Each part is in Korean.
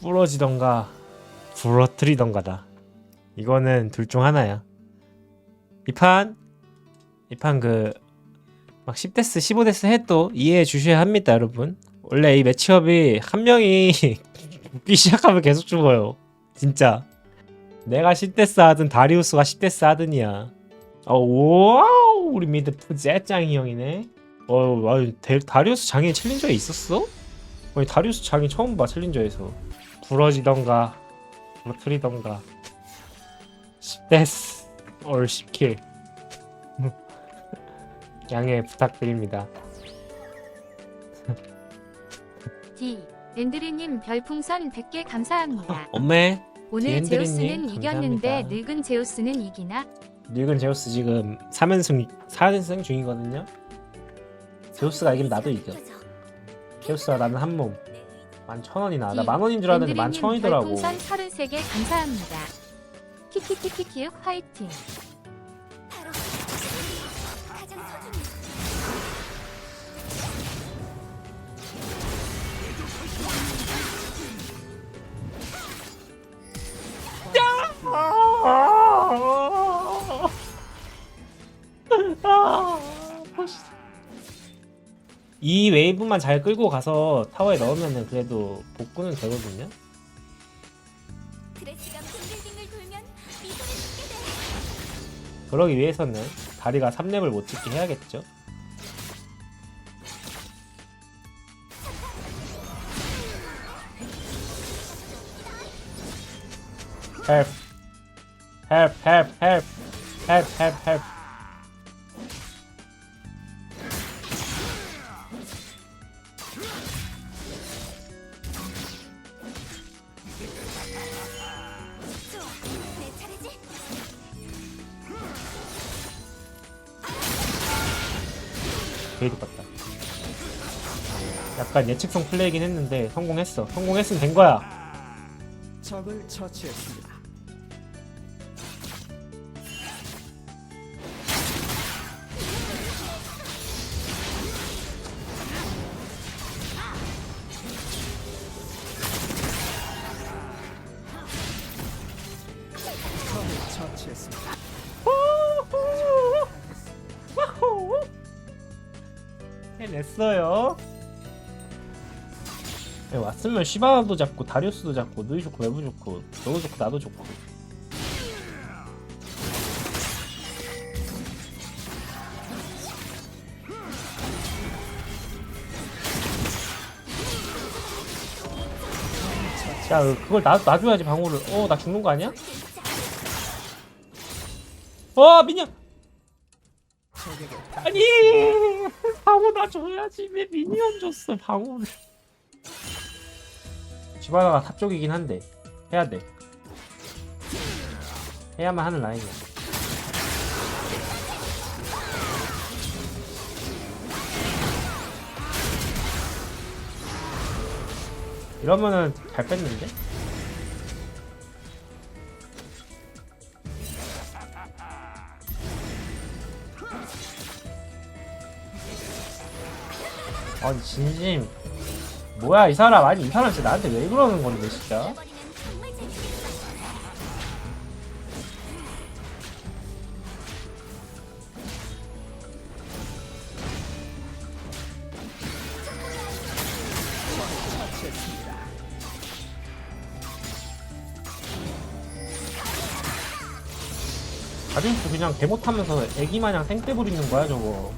부러지던가 부러뜨리던가다. 이거는 둘 중 하나야. 이 판, 이 판 그, 막 10데스, 15데스 해도 이해해 주셔야 합니다, 여러분. 원래 이 매치업이 한 명이 웃기 시작하면 계속 죽어요. 진짜. 내가 10데스 하든 다리우스가 10데스 하든이야. 어, 와우! 우리 미드 푸제짱이 형이네. 어, 아니, 데, 다리우스 장애 챌린저에 있었어? 아니, 다리우스 장애 처음 봐, 챌린저에서. 부러지던가, 부러뜨리던가. 10데스, or 10킬. 양해 부탁드립니다. D. 랜드리님 별풍선 100개 감사합니다. 엄매, 오늘 제우스는 이겼는데 감사합니다. 늙은 제우스는 이기나? 늙은 제우스 지금 3연승, 4연승 중이거든요? 제우스가 이기면 나도 이겨. 제우스와 나는 한 몸. 만천 원이나. 나이만 원인 줄 알았는데 만 랜드리님 천 원이더라고. 별풍선 33개 감사합니다. 키키키키키 화이팅. 이 웨이브만 잘 끌고 가서 타워에 넣으면은 그래도 복구는 되거든요. 그러기 위해서는 다리가 3렙을 못 찍게 해야겠죠. help help help help help help help 게이드 같다. 약간 예측성 플레이긴 했는데 성공했어. 성공했으면 된 거야. 적을 처치했습니다. 해냈어요. 네, 왔으면 시바도 잡고 다리우스도 잡고 누이 좋고 외부 좋고 너도 좋고 나도 좋고 야 그걸 나, 놔줘야지 방어를 어 나 죽는 거 아니야? 어 미녀 아니 방어 놔줘야지. 왜 미니언 줬어 방어를. 지바나가 탑 쪽이긴 한데 해야 돼. 해야만 하는 라인이야. 이러면은 잘 뺐는데? 아니 진심. 뭐야 이 사람. 아니 이 사람 진짜 나한테 왜 그러는 건데 진짜. 가진수 그냥 개 못하면서 애기마냥 생떼 부리는 거야 저거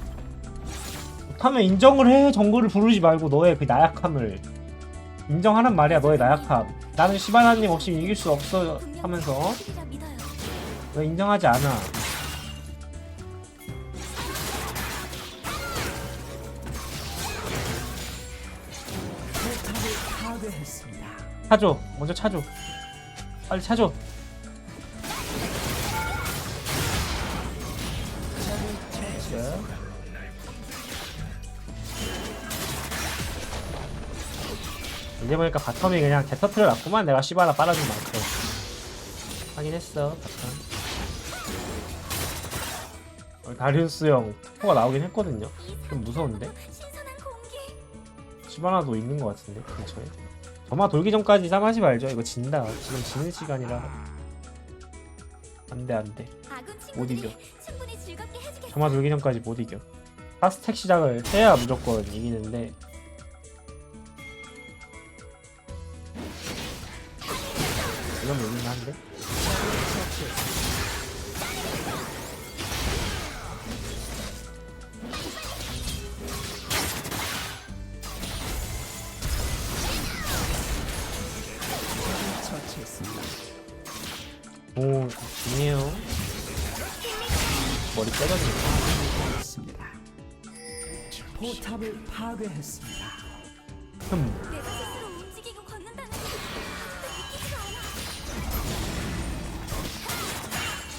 못하면 인정을 해 정글을 부르지 말고 너의 그 나약함을. 인정하란 말이야 너의 나약함. 나는 시바나님 없이 이길 수 없어 하면서. 왜 인정하지 않아. 차줘. 먼저 차줘. 빨리 차줘 이제 보니까 바텀이 그냥 개터트를 놨구만. 내가 시바나 빨아준 만큼 확인했어 바텀. 어, 다리우스 형 포가 나오긴 했거든요. 좀 무서운데. 시바나도 있는 것 같은데 근처에? 점화 돌기 전까지 쌈하지 말죠. 이거 진다. 지금 지는 시간이라. 안돼 안돼. 못 이겨. 점화 돌기 전까지 못 이겨. 파스텍 시작을 해야 무조건 이기는데 이러면 이기긴 한데. 오 중요해요 머리 있습니다. 포탑을 파괴했습니다. 흠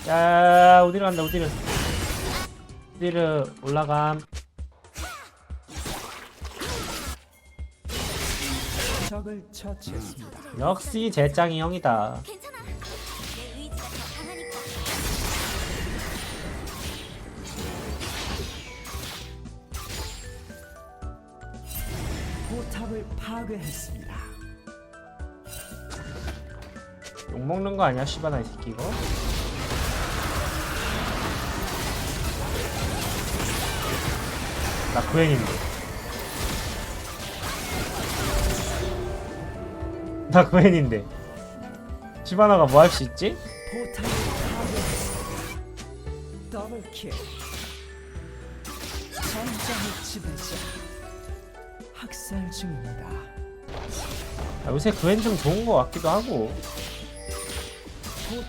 야 어디로 간다 어디로 어디로 올라감 적을 처치했습니다. 역시 제짱이 형이다 괜찮아. 내 의지가 더 강하니까. 포탑을 파괴했습니다. 욕먹는 거 아니야 씨바나 이 새끼 이거 나 구행인데 나 구행인데 시바나가 뭐 할 수 있지? 더블킬. 전장의 지배자. 학살 중입니다. 아, 요새 구행 좀 좋은 거 같기도 하고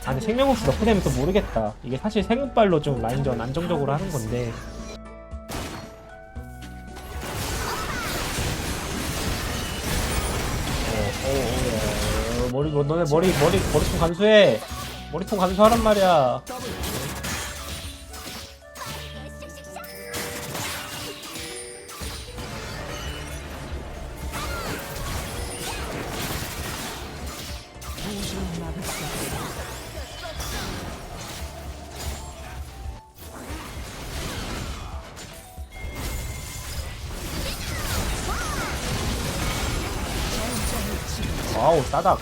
아니 생명흡수 넣고 되면 또 모르겠다 이게 사실 생흡발로 좀 라인전 안정적으로 하는 건데 어, 어, 어, 어, 머리 너- 너네 머리 머리 머리통 감수해. 머리통 감수하란 말이야 와우 싸닥.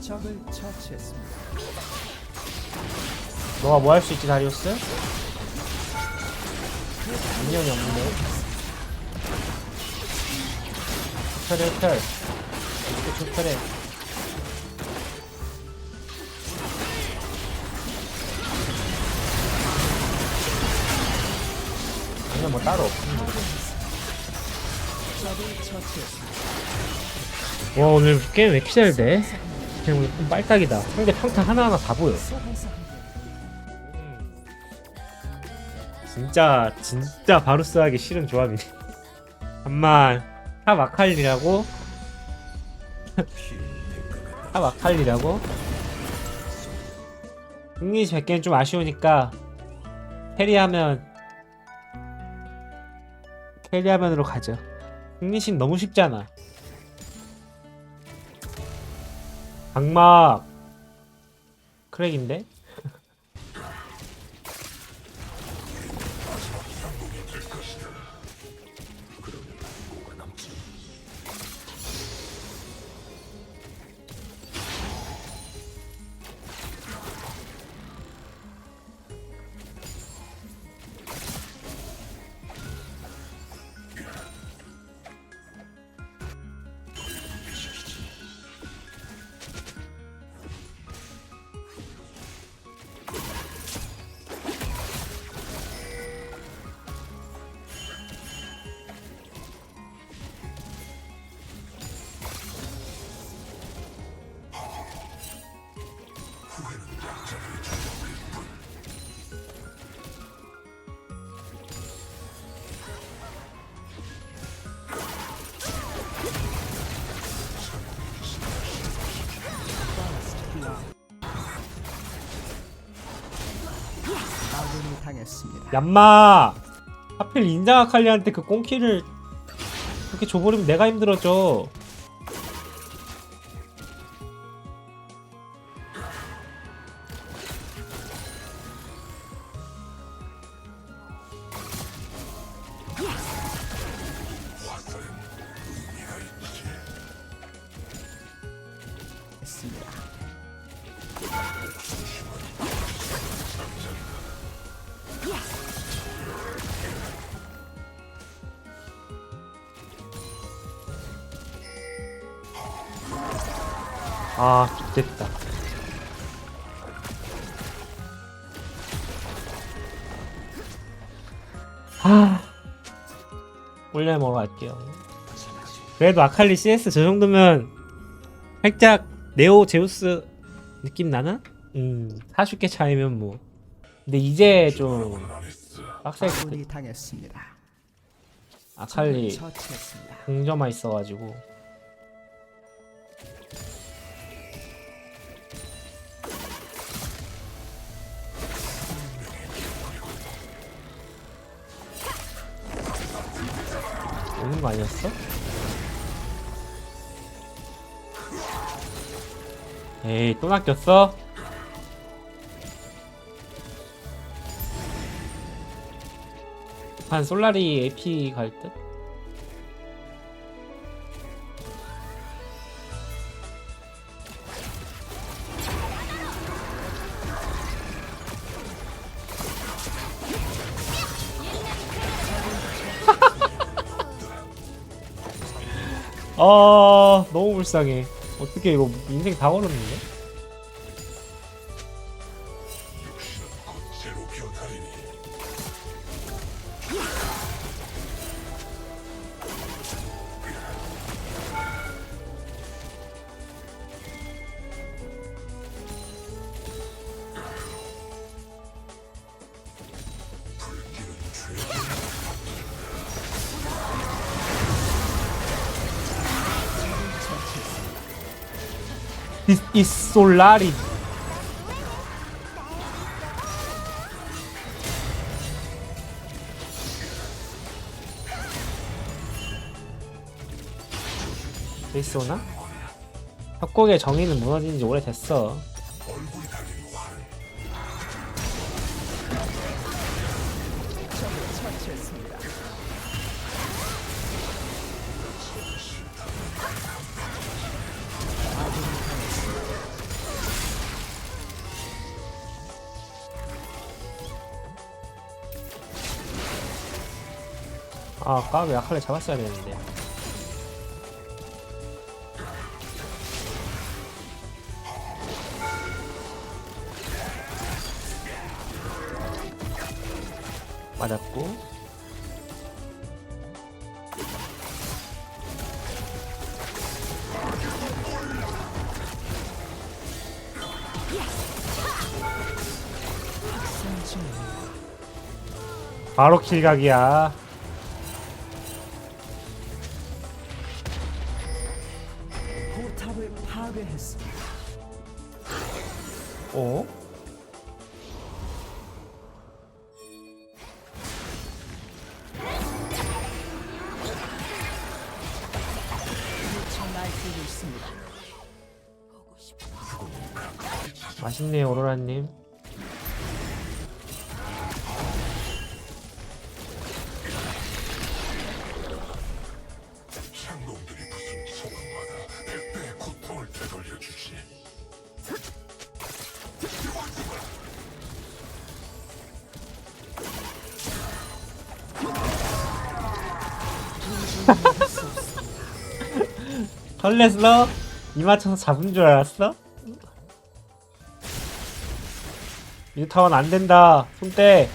적을 처치했습니다. 너가 뭐 할 수 있지 다리우스? 인연이 없는데 흡혈해 흡혈 이렇게 흡혈해 아니면 뭐 따로 없습니다. 와 오늘 게임 왜 이렇게 잘 돼? 그냥 오늘 좀 빨딱이다 상대 평타 하나하나 다 보여 소환사 진짜 진짜 바루스 하기 싫은 조합이네 잠만 탑 아칼리라고? 탑 아칼리라고? 흥리시 100개는 좀 아쉬우니까 캐리하면 캐리하면으로 가죠. 흥리신 너무 쉽잖아. 악막 크랙인데? 했습니다. 얌마 하필 인장 아칼리한테 그 꽁키를 그렇게 줘버리면 내가 힘들어져 아 됐다 아 먹으러 갈게요 그래도 아칼리 CS 저 정도면 살짝 네오 제우스 느낌 나나? 음 40개 차이면 뭐 근데 이제 좀 당했습니다. 아칼리. 공점화 있어가지고 오는 거 아니었어? 에이 또 낚였어? 한 솔라리 AP 갈 듯? 아 너무 불쌍해 어떻게 이거 인생 다 걸었는데? Solari 제이스 오나? 협곡의 정의는 무너진 지 오래됐어 아 까비 아칼리 잡았어야 되는데. 맞았고. 바로 킬각이야 어? 맛있네요 오로라님 털레슬러 이 맞춰서 잡은 줄 알았어? 유타원 안 된다 손대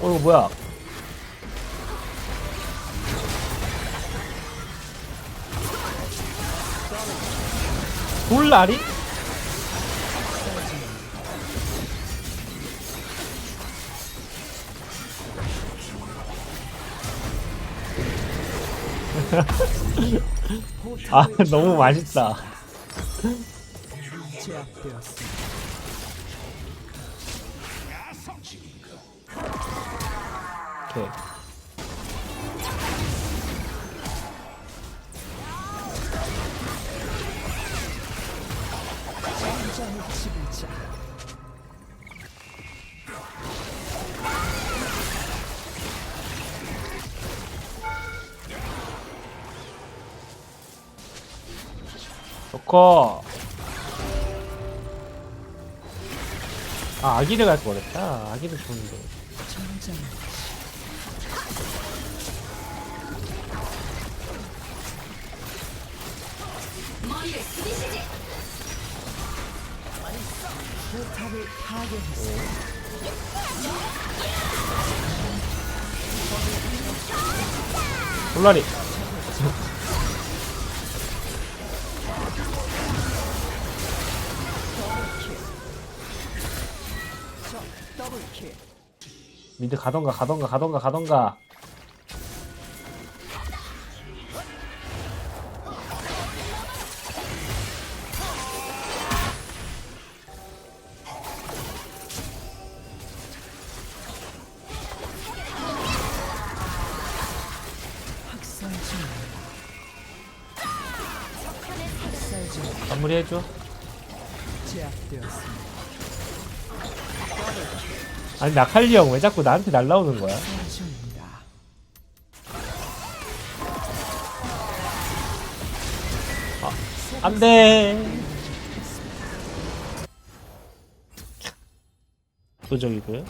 어 이거 뭐야 돌라리? 아 너무 맛있다. 오케이 거. 아 아기를 갈 거랬다. 아기를 좋은데. 파괴했습니다. 올라리. 미드 가던가 가던가 가던가 가던가. 마무리해줘. 제압되었습니다. 아니 나칼리 형 왜 자꾸 나한테 날라오는 거야? 중입니다. 안돼. 도적이고요.